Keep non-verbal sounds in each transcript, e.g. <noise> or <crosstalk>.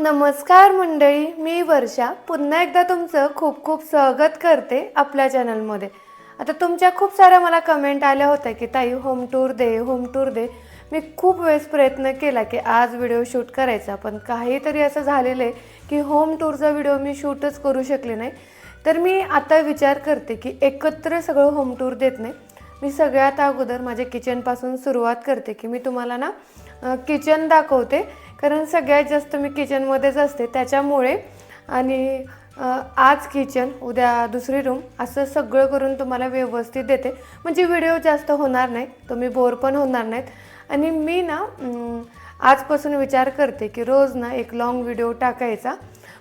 नमस्कार मंडळी मी वर्षा. पुन्हा एकदा तुमचं खूप खूप स्वागत करते आपल्या चॅनलमध्ये. आता तुमच्या खूप साऱ्या मला कमेंट आल्या होत्या की ताई होम टूर दे होम टूर दे. मी खूप वेळेस प्रयत्न केला की आज व्हिडिओ शूट करायचा पण काहीतरी असं झालेलं आहे की होम टूरचा व्हिडिओ मी शूटच करू शकले नाही. तर मी आता विचार करते की एकत्र सगळं होम टूर देत नाही. मी सगळ्यात अगोदर माझ्या किचनपासून सुरुवात करते की मी तुम्हाला ना किचन दाखवते. कारण सगळ्यात जास्त मी किचनमध्येच असते. त्याच्यामुळे आणि आज किचन उद्या दुसरी रूम असं सगळं करून तुम्हाला व्यवस्थित देते. म्हणजे व्हिडिओ जास्त होणार नाही तुम्ही बोर पण होणार नाहीत. आणि मी ना आजपासून विचार करते की रोज ना एक लॉंग व्हिडिओ टाकायचा.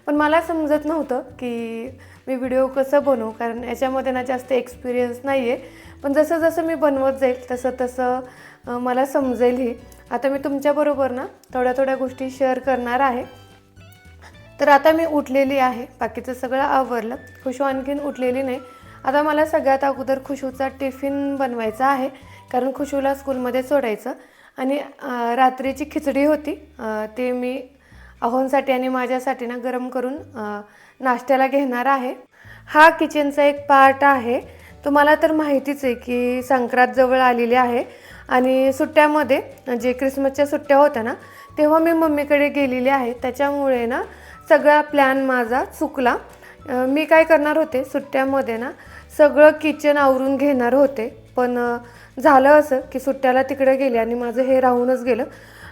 पण मला समजत नव्हतं की मी व्हिडिओ कसं बनवू कारण याच्यामध्ये ना जास्त एक्सपिरियन्स नाही आहे पण जसं जसं मी बनवत जाईल तसं तसं मला मला समजेलही आता मी तुमच्याबरोबर ना थोड्या थोड्या गोष्टी शेअर करणार आहे. तर आता मी उठलेली आहे. बाकीचं सगळं आवरलं. खुशू आणखीन उठलेली नाही. आता मला सगळ्यात अगोदर खुशूचा टिफिन बनवायचा आहे. कारण खुशूला स्कूलमध्ये सोडायचं. आणि रात्रीची खिचडी होती. ते मी अहोंसाठी आणि माझ्यासाठी ना गरम करून नाश्त्याला घेणार आहे. हा किचनचा एक पार्ट आहे. तुम्हाला तर माहितीच आहे की संक्रांत जवळ आलेली आहे आणि सुट्ट्यामध्ये जे क्रिसमसच्या सुट्ट्या होत्या ना तेव्हा मी मम्मीकडे गेलेली आहे. त्याच्यामुळे ना सगळा प्लॅन माझा चुकला. मी काय करणार होते सुट्ट्यामध्ये ना सगळं किचन आवरून घेणार होते. पण झालं असं की सुट्ट्याला तिकडे गेले आणि माझं हे राहूनच गेलं.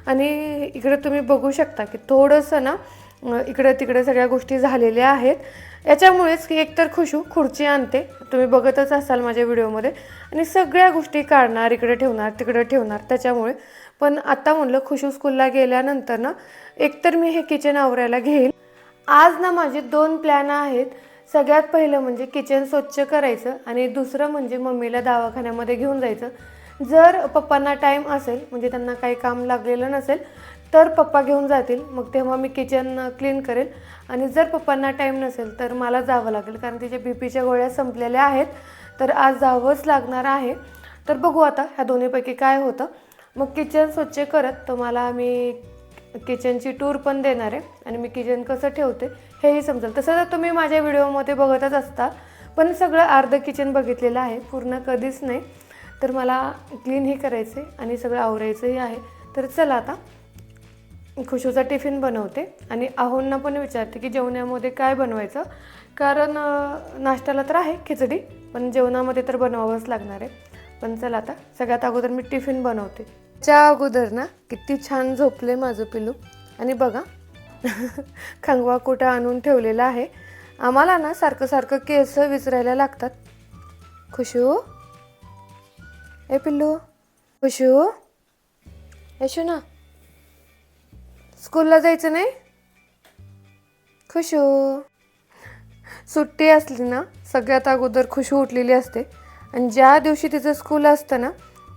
आणि इकडे तुम्ही बघू शकता की थोडंसं ना इकडं तिकडे सगळ्या गोष्टी झालेल्या आहेत. याच्यामुळेच की एकतर खुशू खुर्ची आणते. तुम्ही बघतच असाल माझ्या व्हिडिओमध्ये. आणि सगळ्या गोष्टी काढणार इकडे ठेवणार तिकडे ठेवणार त्याच्यामुळे. पण आता म्हणलं खुशू स्कूलला गेल्यानंतर ना एकतर मी हे किचन आवरायला घेईल. आज ना माझे दोन प्लॅन आहेत. सगळ्यात पहिलं म्हणजे किचन स्वच्छ करायचं आणि दुसरं म्हणजे मम्मीला दवाखान्यामध्ये घेऊन जायचं. जर पप्पांना टाईम असेल म्हणजे त्यांना काही काम लागलेलं नसेल तर पप्पा घेऊन जातील. मग तेव्हा मी किचन क्लीन करेल. आणि जर पप्पांना टाईम नसेल तर मला जावं लागेल. कारण तिच्या बी पीच्या गोळ्या संपलेल्या आहेत. तर आज जावंच लागणार आहे. तर बघू आता ह्या दोन्हीपैकी काय होतं. मग किचन स्वच्छ करत तुम्हाला मी किचनची टूर पण देणार आहे. आणि मी किचन कसं ठेवते हेही समजेल. तसं तर तुम्ही माझ्या व्हिडिओमध्ये बघतच असता. पण सगळं अर्ध किचन बघितलेलं आहे. पूर्ण कधीच नाही. तर मला क्लीनही करायचं आहे आणि सगळं आवरायचंही आहे. तर चला आता खुशूचा टिफिन बनवते आणि आहोंना पण विचारते की जेवणामध्ये काय बनवायचं? कारण नाश्त्याला तर आहे खिचडी पण जेवणामध्ये तर बनवावंच लागणार आहे. पण चला आता सगळ्यात अगोदर मी टिफिन बनवते. त्या अगोदर ना किती छान झोपले माझं पिलू आणि बघा <laughs> खंगवा कुठं आणून ठेवलेला आहे. आम्हाला ना सारखं सारखं केस विचरायला लागतात. खुशू? ए पिल्लू. खुशू? येशू ना स्कूलला जायचं नाही? खुशू हो. सुट्टी असली ना सगळ्यात अगोदर खुशू उठलेली असते. आणि ज्या दिवशी तिचं स्कूल असतं ना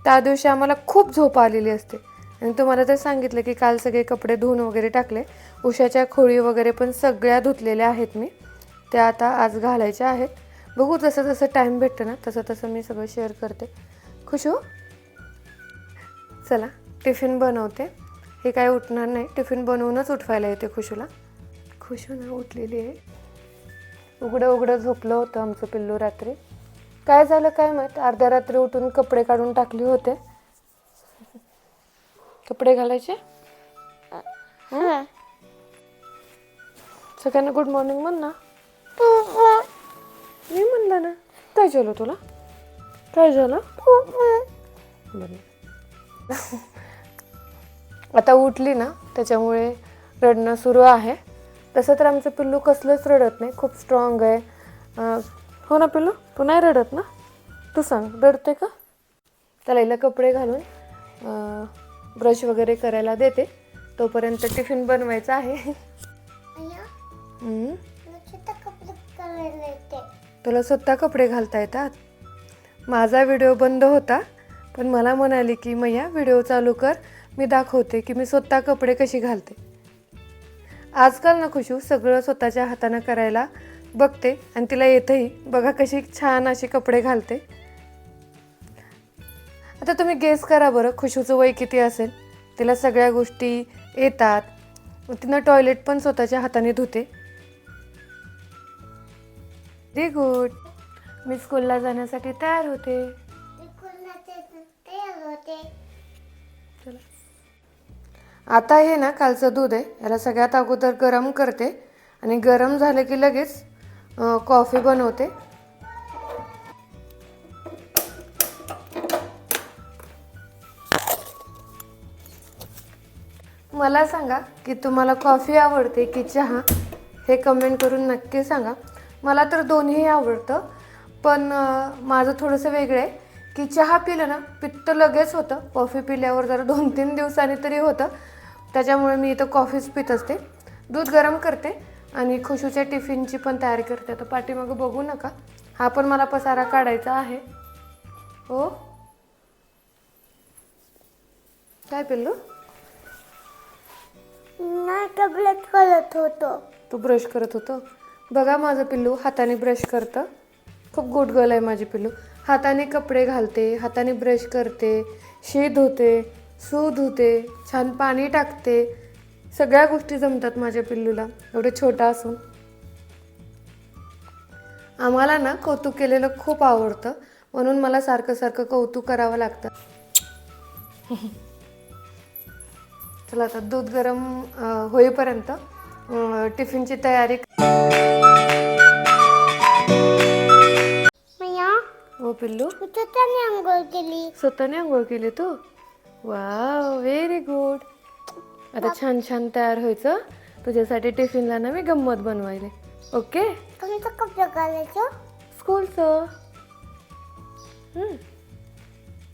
त्या दिवशी आम्हाला खूप झोप आलेली असते. आणि तुम्हाला तर सांगितलं की काल सगळे कपडे धुवून वगैरे टाकले. उशाच्या खोळी वगैरे पण सगळ्या धुतलेल्या आहेत मी. त्या आता आज घालायच्या आहेत. बघू जसं जसं टाईम भेटतं ना तसं तसं मी सगळं शेअर करते. खुशू हो? चला टिफिन बनवते. हे काय उठणार नाही. टिफिन बनवूनच उठवायला येते खुशूला. खुशू ना उठलेली आहे. उघडं उघडं झोपलं होतं आमचं पिल्लू रात्री. काय झालं काय माहीत? अर्ध्या रात्री उठून कपडे काढून टाकले होते. कपडे घालायचे? हं. सगळ्यांना गुड मॉर्निंग म्हण ना. मी म्हणलं ना काय झालं तुला? काय झालं? बरं. आता उठली ना त्याच्यामुळे रडणं सुरू आहे. तसं तर आमचं पिल्लू कसलंच रडत नाही खूप स्ट्रॉंग आहे. हो ना पिल्लू? तू नाही रडत ना? तू सांग रडते का? त्याला हिला कपडे घालून ब्रश वगैरे करायला देते. तोपर्यंत टिफिन बनवायचा आहे. तुला स्वतः कपडे घालता येतात? माझा व्हिडिओ बंद होता पण मला म्हणाली की मैया व्हिडिओ चालू कर मी दाखवते की मी स्वतः कपडे कशी घालते. आजकाल ना खुशू सगळं स्वतःच्या हातानं करायला बघते आणि तिला येतही. बघा कशी छान अशी कपडे घालते. आता तुम्ही गेस करा बरं खुशूचं वय किती असेल? तिला सगळ्या गोष्टी येतात. तिनं टॉयलेट पण स्वतःच्या हाताने धुते. व्हेरी गुड मी स्कूलला जाण्यासाठी तयार होते. चला. आता हे ना कालचं दूध आहे. याला सगळ्यात अगोदर गरम करते आणि गरम झालं की लगेच कॉफी बनवते. मला सांगा की तुम्हाला कॉफी आवडते की चहा? हे कमेंट करून नक्की सांगा. मला तर दोन्ही आवडतं पण माझं थोडंसं वेगळं आहे. की चहा पिलं ना पित्त लगेच होतं. कॉफी पिल्यावर जरा दोन तीन दिवसांनी तरी होतं. त्याच्यामुळे मी इथं कॉफीच पित असते. दूध गरम करते आणि खुशूच्या टिफिनची पण तयारी करते. आता पाठीमागं बघू नका. हा पण मला पसारा काढायचा आहे. हो? काय पिल्लू? नाही टॅबलेट करत होतो. तू ब्रश करत होतो? बघा माझं पिल्लू हाताने ब्रश करतं. खूप गुड गर्ल आहे माझी पिल्लू. हाताने कपडे घालते हाताने ब्रश करते शी धुते. सू धुते छान पाणी टाकते. सगळ्या गोष्टी जमतात माझ्या पिल्लूला. एवढं छोटा असून. आम्हाला ना कौतुक केलेलं खूप आवडतं. म्हणून मला सारखं सारखं कौतुक करावं लागतं. चला आता दूध गरम होईपर्यंत टिफिनची तयारी हो पिल्लू. त्याने आंघोळ केली. स्वतःने आंघोळ केली तू? वाव व्हेरी गुड आता छान छान तयार व्हायचं. तुझ्यासाठी टिफिनला ना मी गंमत बनवायले. ओके कपडे घालायचं स्कूलचं.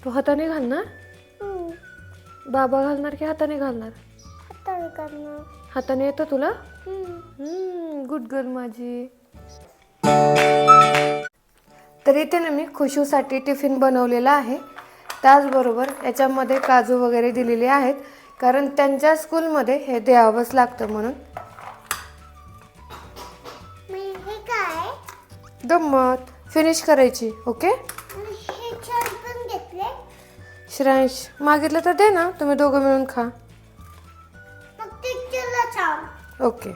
तू हाताने घालणार? बाबा घालणार की हाताने घालणार? हाताने करणार. हाताने येतं तुला? गुड गर्ल माझी. तर इथे ना मी खुशूसाठी टिफिन बनवलेला आहे. त्याचबरोबर याच्यामध्ये काजू वगैरे दिलेले आहेत कारण त्यांच्या स्कूलमध्ये हे द्यावंच लागतं म्हणून. हे गंमत. फिनिश करायची ओके श्रांश मागितलं तर दे ना तुम्ही दोघं मिळून खा. ओके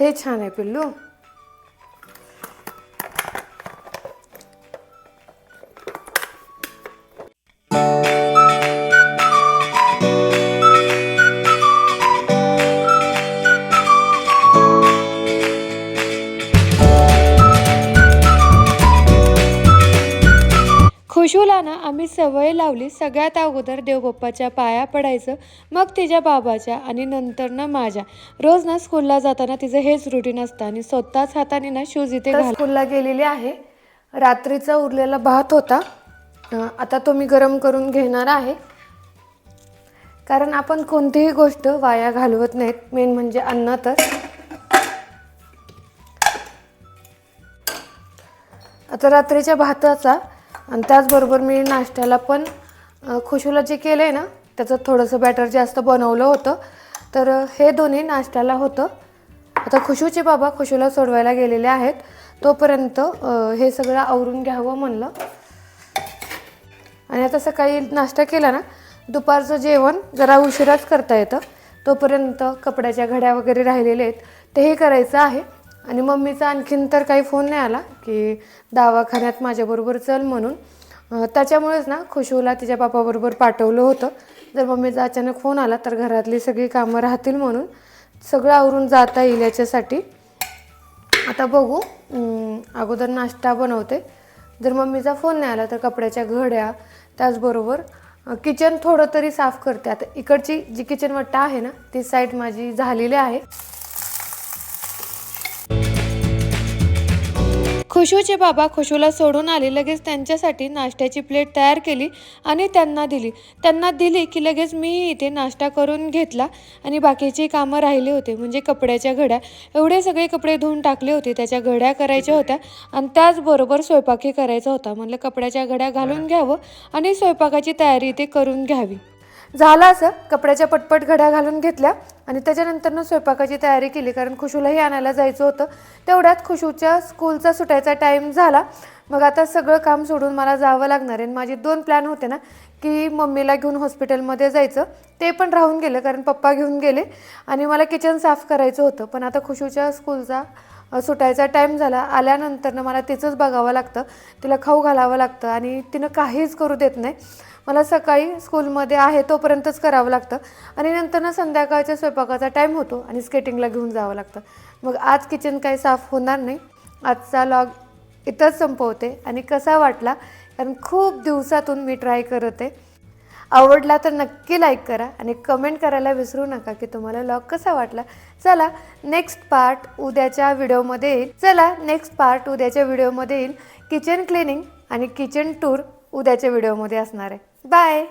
हे छान आहे पिल्लू. खुशूला ना आम्ही सवय लावली सगळ्यात अगोदर देवबाप्पाच्या पाया पडायचं मग तिच्या बाबाच्या आणि नंतर ना माझ्या. रोज ना स्कूलला जाताना तिचं हेच रुटीन असतं आणि स्वतःच हाताने ना शूज इथे स्कूलला गेलेली आहे. रात्रीचा उरलेला भात होता. आता तो मी गरम करून घेणार आहे. कारण आपण कोणतीही गोष्ट वाया घालवत नाहीत. मेन म्हणजे अन्न तर आता रात्रीच्या भाताचा आणि त्याचबरोबर मी नाश्त्याला पण अ, खुशूला जे केलं आहे ना त्याचं थोडंसं बॅटर जास्त बनवलं होतं. तर हे दोन्ही नाश्त्याला होतं. आता खुशूचे बाबा खुशूला सोडवायला गेलेले आहेत. तोपर्यंत हे सगळं आवरून घ्यावं म्हणलं. आणि आता सकाळी नाश्ता केला ना दुपारचं जेवण जरा उशिराच करता येतं. तोपर्यंत कपड्याच्या घड्या वगैरे राहिलेले आहेत. तेही करायचं आहे. आणि मम्मीचा आणखीन तर काही फोन नाही आला की दवाखान्यात माझ्याबरोबर चल म्हणून. त्याच्यामुळेच ना खुशूला तिच्या बापाबरोबर पाठवलं होतं. जर मम्मीचा अचानक फोन आला तर घरातली सगळी कामं राहतील म्हणून सगळं आवरून जाता येईल याच्यासाठी. आता बघू अगोदर नाश्ता बनवते. जर मम्मीचा फोन नाही आला तर कपड्याच्या घड्या त्याचबरोबर किचन थोडं तरी साफ करते. आता इकडची जी किचनवट्टा आहे ना ती साईड माझी झालेली आहे. खुशूचे बाबा खुशूला सोडून आले. लगेच त्यांच्यासाठी नाश्त्याची प्लेट तयार केली आणि त्यांना दिली. त्यांना दिली की लगेच मी इथे नाश्ता करून घेतला आणि बाकीची कामं राहिले होते. म्हणजे कपड्याच्या घड्या. एवढे सगळे कपडे धुवून टाकले होते. त्याच्या घड्या करायच्या होत्या आणि त्याचबरोबर स्वयंपाकही करायचा होता. म्हणलं कपड्याच्या घड्या घालून घ्यावं आणि स्वयंपाकाची तयारी इथे करून घ्यावी. झालं असं कपड्याच्या पटपट घड्या घालून घेतल्या आणि त्याच्यानंतरनं स्वयंपाकाची तयारी केली. कारण खुशूलाही आणायला जायचं होतं. तेवढ्यात खुशूच्या स्कूलचा सुटायचा टाईम झाला. मग आता सगळं काम सोडून मला जावं लागणार आहे. आणि माझे दोन प्लॅन होते ना की मम्मीला घेऊन हॉस्पिटलमध्ये जायचं. ते पण राहून गेलं कारण पप्पा घेऊन गेले. आणि मला किचन साफ करायचं होतं. पण आता खुशूच्या स्कूलचा सुटायचा टाईम झाला. आल्यानंतरनं मला तिचंच बघावं लागतं. तिला खाऊ घालावं लागतं. आणि तिनं काहीच करू देत नाही. मला सकाळी स्कूलमध्ये आहे तोपर्यंतच करावं लागतं. आणि नंतर ना संध्याकाळच्या स्वयंपाकाचा टाईम होतो आणि स्केटिंगला घेऊन जावं लागतं. मग आज किचन काही साफ होणार नाही. आजचा लॉग इथंच संपवते आणि कसा वाटला? कारण खूप दिवसातून मी ट्राय करते आवडला तर नक्की लाईक करा आणि कमेंट करायला विसरू नका की तुम्हाला लॉग कसा वाटला. चला नेक्स्ट पार्ट उद्याच्या व्हिडिओमध्ये येईल. चला नेक्स्ट पार्ट उद्याच्या व्हिडिओमध्ये येईल. किचन क्लिनिंग आणि किचन टूर उद्याच्या व्हिडिओमध्ये असणार आहे. Bye.